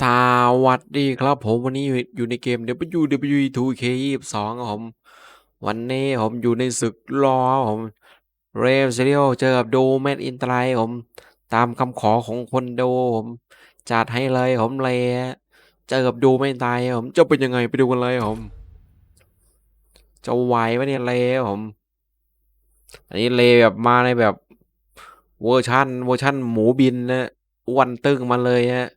สวัสดีครับผมวันนี้อยู่ในเกม WWE 2K 22ครับผม วันนี้ผมอยู่ในศึกรอครับผมเรมเซเรียเจอกับโดแมนอินไตรผม ตามคำขอของคนดูผมจัดให้เลยผมเลยเจอกับโดแมนอินไตรผมจะเป็นยังไงไปดูกันเลยผม จะไหวไหมเนี่ยเลผม อันนี้เลแบบมาในแบบเวอร์ชันเวอร์ชันหมูบินนะอ้วนตึงมาเลยฮะ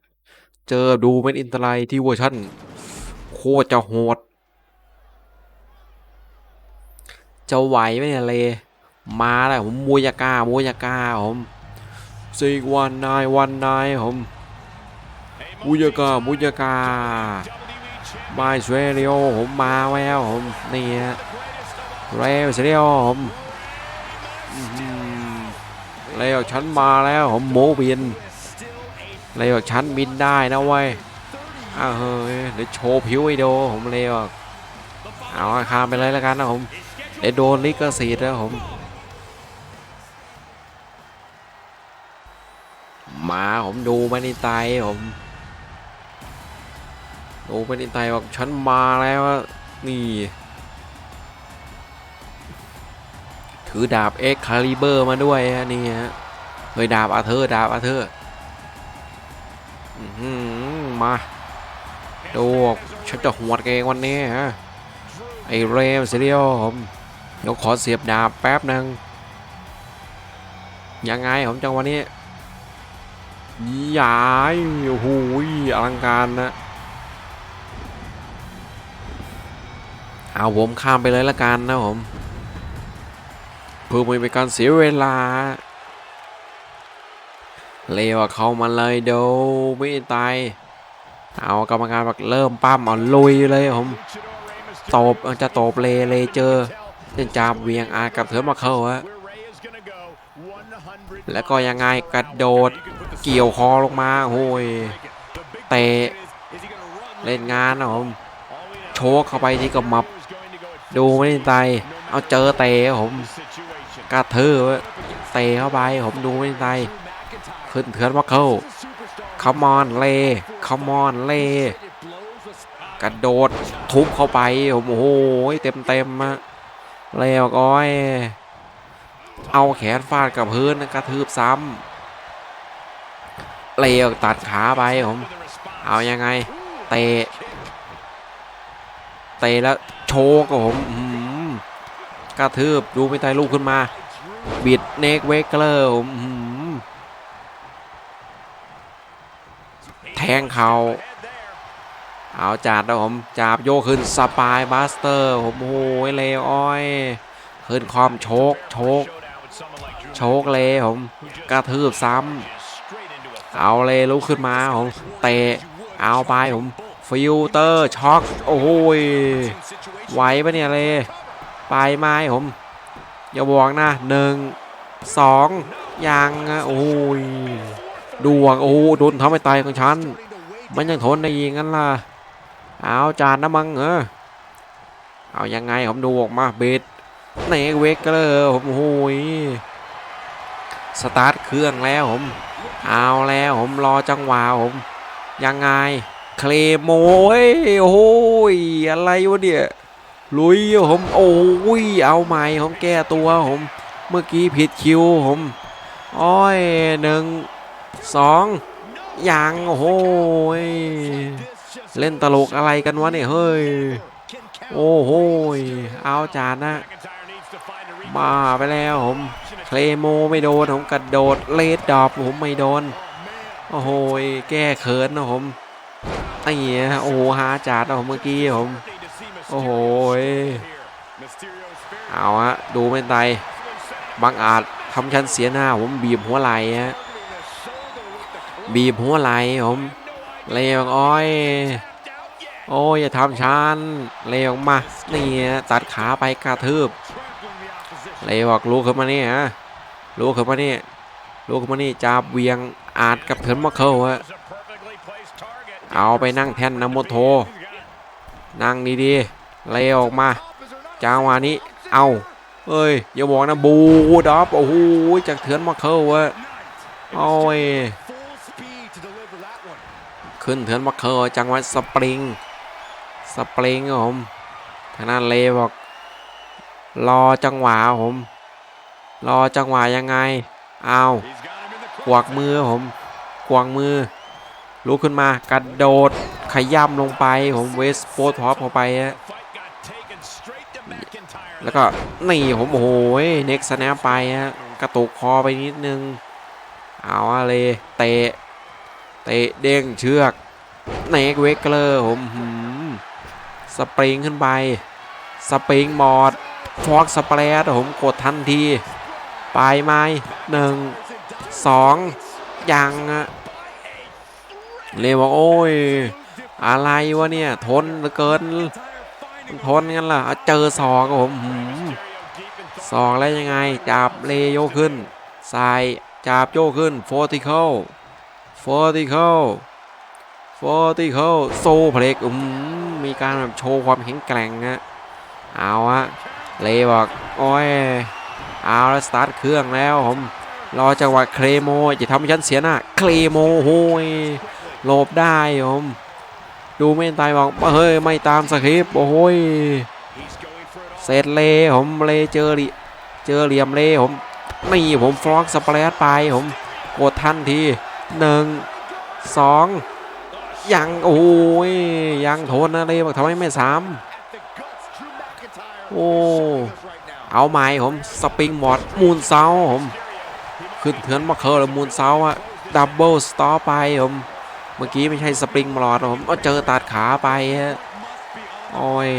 เจอดูเป็นอินเตอร์ไลที่เวอร์ชันโคตรจะโหด จะไหวไหมเนี่ยเล มาแล้วผมมูยากามูยากาผมซีวันนายวันนายผมมูยากามูยากาไมเซเรียผมมาแล้วผมนี่ฮะเรวเซเรียผมอื้อหือเรวฉันมาแล้วผมโมบิน เลยบอกฉันบินได้นะเว้ยอ้าวเฮ้ยเดี๋ยวโชว์ผิวไอโดผมเลยบอกเอาอาคารไปเลยแล้วกันนะผมเดี๋ยวโดนลิขสิทธิ์แล้วผมมาผมดูมันในไตผมดูมันในไตบอกฉันมาแล้วนี่ถือดาบเอ็กคาลิเบอร์มาด้วยนี่ฮะเฮ้ยดาบอาเธอร์ดาบอาเธอร์ มาดูฉันจะหวดแกวันนี้ฮะไอเรมเซเรียผมเดี๋ยวขอเสียบดาบแป๊บหนึ่งยังไงผมจังวันนี้ยายโอ้โหอลังการนะเอาผมข้ามไปเลยละกันนะผมเพื่อไม่เป็นการเสียเวลา เลวอะเข้ามาเลยเดูไม่ตาย เอากรรมการแบบเริ่มปั้มเอาลุยเลยผมตบจะตบเลเลเจอเล่นจามเวียงอากับเถือมาเข้าฮะแล้วก็ยังไงกระโดดเกี่ยวคอลงมาโอ้ยเตะเล่นงานนะผมโชกเข้าไปที่กับมับ ดูไม่ได้ตายเอาเจอเตะผมกระเทือเตะเข้าไปผมดูไม่ได้ตย ขึ้นเถือนว่าเข้าคอมอนเล่คอมอนเล่กระโดดทุบเข้าไปผมโอ้โหเต็มเต็มอะแล้วก้อย เอาแขนฟาดกับพื้นกระทืบซ้ำเลวตัดขาไปผมเอายังไง เตะเตะแล้วโชกกับผมกระทืบดูไม่ตายลูกขึ้นมา บิดเนกเวกเกอร์ผม แทงเขาเอาจัดนะผมจับโยกขึ้นสปายบัสเตอร์ผมโอ้ยเลวอ้อย ขึ้นคอมโชกโชกโชกเลยผมกระทืบซ้ำเอาเลยลุกขึ้นมาผมเตะเอาไปผมฟิลเตอร์ช็อกโอ้ยไหวปะเนี่ยเลยไปไม้ผมอย่าบอกนะหนึ่งสองยังโอ้ย ดวงโอ้โหโดนทำให้ตายของฉัน มันยังทนได้ยิงงั้นล่ะ เอาจานนะมังเออเอายังไงผมดูออกมาเบดเนเวกเกอร์ผมโอ้ยสตาร์ทเครื่องแล้วผม เอาแล้วผมรอจังหวะผม ยังไงเคลโมยโอ้ยอะไรวะเนี่ยลุยผมโอ้ยเอาใหม่ผมแก้ตัวผม เมื่อกี้ผิดคิวผม อ้อยหนึ่ง สองยังโอ้โหยเล่นตลกอะไรกันวะเนี่ยเฮ้ย โอ้โหเอาจานนะมาไปแล้วผมเคลโมไม่โดนผมกระโดดเลดดอบผมไม่โดน โอ้โหแก้เขินนะผมไอ้เหี้ยโอ้โหหาจานนะผมเมื่อกี้ผม โอ้โหเอาฮะดูเป็นไตบางอาจทำฉันเสียหน้าผมบีบหัวไหล่ฮะ บีบหัวไหลผมเลวอ้อย โอ้ยอย่าทำฉันเลวมานี่ตัดขาไปกระทืบเลวบอกลูกขึ้นมานี่ฮะลูกขึ้นมานี่ลูกขึ้นมานี่จับเวียงอาจกับเถินมาเข้าฮะเอาไปนั่งแท่นนโมโท นั่งดีๆเลวออกมาจังหวะนี้เอาเอ้ยอย่าบอกนะบูดอปโอ้โหจากเถินมาเข้าฮะโอ้ย ขึ้นเถินมาเคอร์จังหวะสปริง สปริงครับผมทางนั้นเลบอก รอจังหวะครับผม รอจังหวะยังไงเอากวักมือครับผมกวางมือลุกขึ้นมากระโดดขย้ำลงไปผมเวสโปท็อปเข้าไปฮะแล้วก็นี่ผมโอ้โหเน็กสแนปไปฮะกระตุกคอไปนิดนึง เอาอะไรเตะ เตะเด้งเชือกเนกเวกเกอร์ผมสปริงขึ้นไป สปริงมอดฟอกสเปรดผมกดทันที ปลายไม้หนึ่งสองยังอะเลยบอกโอ้ย อะไรวะเนี่ย ทนเหลือเกิน ทนกันล่ะ เจอศอกผมหืมศอกแล้วยังไง จับเลโยขึ้น ใส่จับโยขึ้นโฟติเคิล โฟติเคิลโฟติเคิลโซเพล็กอืมมีการแบบโชว์ความแข็งแกร่งนะเอาฮะเลบอกโอ้ยเอาแล้วสตาร์ทเครื่องแล้วผมรอจังหวะเคลโมจะทำให้ฉันเสียหน้าเคลโมโอ้ยหลบได้ผมดูไม่ตายบอกเฮ้ยไม่ตามสคริปโอ้ยเสร็จเลผมเลเจอริเจอเหลี่ยมเลผมนี่ผมฟลอกสเปรดไปผมกดทันที หนึ่งสองยังโอ้ยยังทนนะเลยบอกทำไมไม่สามโอ้เอาไหมผมสปริงหมดมูนเซาผมขึ้นเถือนมาเคอร์แล้วมูนเซาอะดับเบิลสตอไปผมเมื่อกี้ไม่ใช่สปริงมลอดผมก็เจอตัดขาไปฮะโอ้ย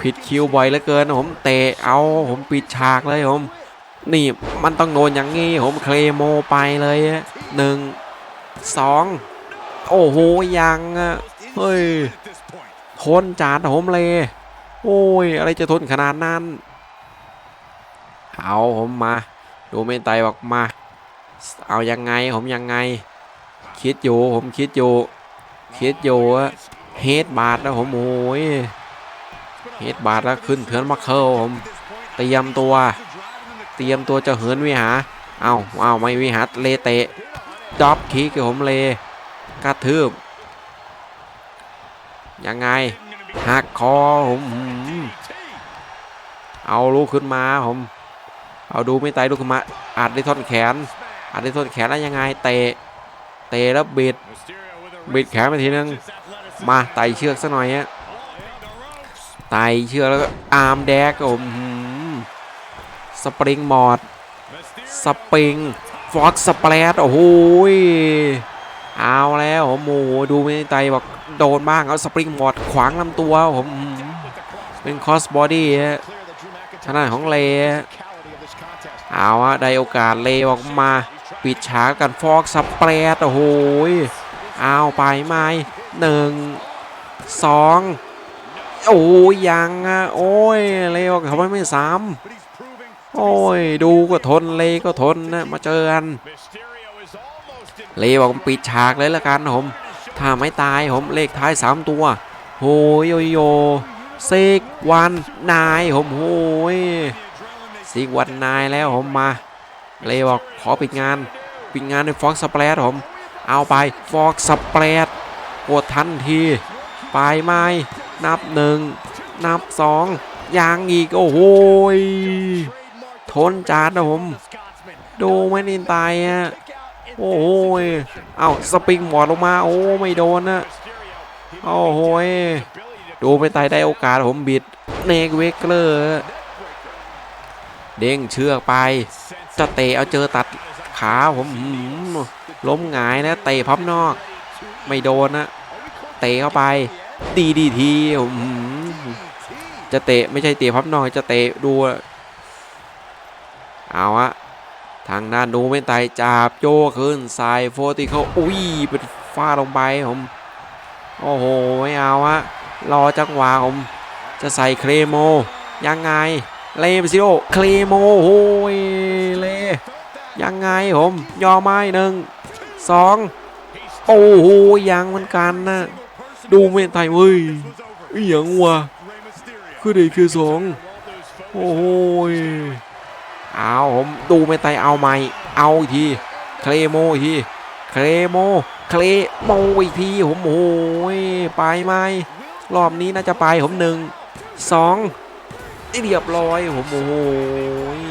ผิดคิวบ่อยเหลือเกินผมเตะเอาผมปิดฉากเลยผมนี่มันต้องโดนอย่างงี้ผมเคลโมไปเลยฮะ หนึ่งสองโอ้โหยังอะเฮ้ยทนจานผมเลย โอ้ย อะไรจะทนขนาดนั้น เอาผมมา ดูเมนไตบอกมา เอายังไงผมยังไง คิดอยู่ผมคิดอยู่ คิดอยู่อะเฮดบาทนะผมโอ้ยเฮดบาทแล้วขึ้นเถือนมาเคิลผมเตรียมตัว เตรียมตัวจะเหินวิหารเอาเอาไม่วิหารเลเตะ ดรอปคิกผมเลกระทืบยังไงหักคอผมเอาลูกขึ้นมาผม เอาดูไม่ไตลูกขึ้นมาอัดได้ท่อนแขนอัดได้ท่อนแขนแล้วยังไงเตะเตะแล้วบิดบิดแขนไปทีนึงมาไต่เชือกซะหน่อยฮะไตเชือกแล้วก็อาร์มแดกผมหืมสปริงมอดสปริง ฟอกสเปรดโอ้โหยเอาแล้วผมโอ้โหดูไม่ไตบอกโดนบ้างเอาสปริงมอดขวางลำตัวผมเป็นคอสบอดี้ชนะของเลเอาฮะได้โอกาสเลออกมา ปิดฉากกันฟอกสเปรดโอ้โหยเอาไปไหมหนึ่งสองโอ้ยยังอะโอ้ยเลวเขาไม่ไม่ซ้ำ โอ้ย ดูก็ทนเลก็ทนนะมาเจอกันเลบอกปิดฉากเลยละกันผมถ้าไม่ตายผมเลขท้าย 3 ตัวโหยโยโยเซกวันนายผมโหยซิกวันนายแล้วผมมาเลบอกขอปิดงาน ปิดงานด้วยฟอกสเปรดผม เอาไปฟอกสเปรดกดทันทีปลายไม้นับหนึ่งนับสองยางอีก โอ้โหย นจานนะผม ดูไม่นินตายฮะโอ้โหยเอาสปริงหมอดลงมา โอ้ไม่โดนนะโอ้โหยดูไม่ตายได้โอกาสผมบิดเนกเวกเกอร์เด้งเชือกไป จะเตะเอาเจอตัดขาผมล้มหงายนะเตะพับนอก ไม่โดนนะเตะเข้าไปดีดีทีผมจะเตะไม่ใช่เตะพับนอกจะเตะดู เอาอะทางด้านดูไม่ไตายจับโยกขึ้นใส่โฟติเขาอุ้ยเป็นฟาดลงไปผมโอ้โหไม่เอาอะรอจังหวะผมจะใส่เคลโมยังไงเลมซิโอเคลโมโอ้ยเลยังไงผมยอมไม้หนึ่งสองโอ้โหยังเหมือนกันนะดูไม่ไตายเว้ยอหยังวะคือเด็กคือสองโอ้โหย เอาผมดูไม่ไตายเอาใหม่ เอาอีกที เคลโมอีกที เคลโม เคลโมอีกทีผมโอ้ยไปไหมรอบนี้น่าจะไปผมหนึ่งสองเรียบร้อยผมโอ้ย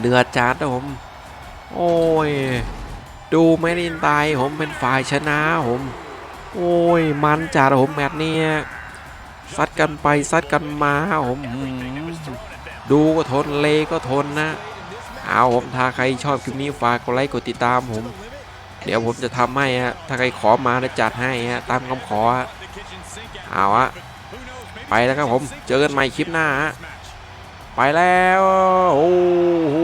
เดือดจัดนะผม โอ้ย ดูไม่ได้ตายผมเป็นฝ่ายชนะผม โอ้ย มันจัดผมแมตช์นี้ซัดกันไปซัดกันมาผมม ดูก็ทนเลก็ทนนะ เอาผมถ้าใครชอบคลิปนี้ฝากกดไลค์กดติดตามผม เดี๋ยวผมจะทำให้ฮะ ถ้าใครขอมาจะจัดให้ฮะ ตามคำขอฮะเอาฮะ ไปแล้วครับผม เจอกันใหม่คลิปหน้าฮะ ไปแล้ว โอ้โห